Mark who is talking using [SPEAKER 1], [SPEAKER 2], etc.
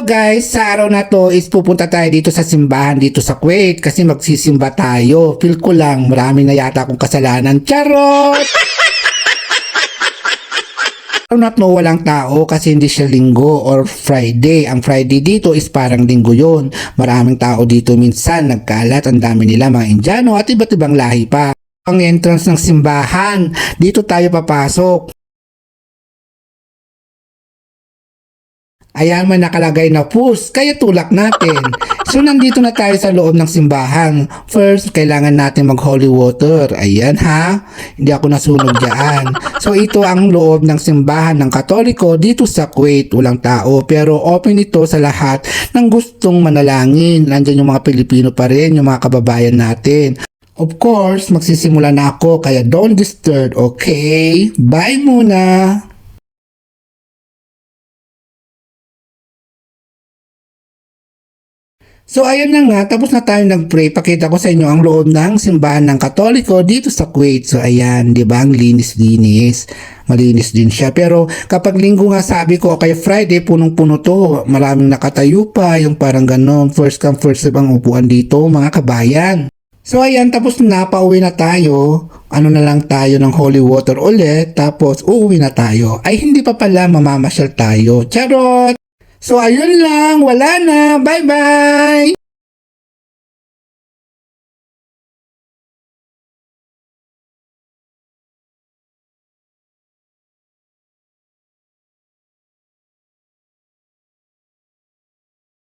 [SPEAKER 1] So guys, sa araw na to is pupunta tayo dito sa simbahan dito sa Kuwait kasi magsisimba tayo. Feel ko lang marami na yata akong kasalanan. Charot! Na to walang tao kasi hindi siya linggo or Friday. Ang Friday dito is parang linggo yon. Maraming tao dito minsan nagkalat. Ang dami nila mga Indiano at iba't ibang lahi pa. Ang entrance ng simbahan, dito tayo papasok. Ayan, may nakalagay na push, kaya tulak natin. So, nandito na tayo sa loob ng simbahan. First, kailangan natin mag holy water. Ayan ha, hindi ako nasunog dyan. So, ito ang loob ng simbahan ng Katoliko dito sa Kuwait. Walang tao, pero open ito sa lahat ng gustong manalangin. Nandyan yung mga Pilipino pa rin, yung mga kababayan natin. Of course, magsisimula na ako, kaya don't disturb, okay? Bye muna! So ayun na nga, tapos na tayo nag-pray. Pakita ko sa inyo ang loob ng simbahan ng Katoliko dito sa Kuwait. So ayan, di ba? Ang linis-linis. Malinis din siya. Pero kapag linggo nga sabi ko, kaya Friday, punong-puno to. Maraming nakatayo pa, yung parang ganon. First come, first serve ang upuan dito, mga kabayan. So ayan, tapos na, pauwi na tayo. Ano na lang tayo ng holy water ulit. Tapos uuwi na tayo. Ay hindi pa pala mamamasyal tayo. Charot! So ayun lang, wala na. Bye-bye!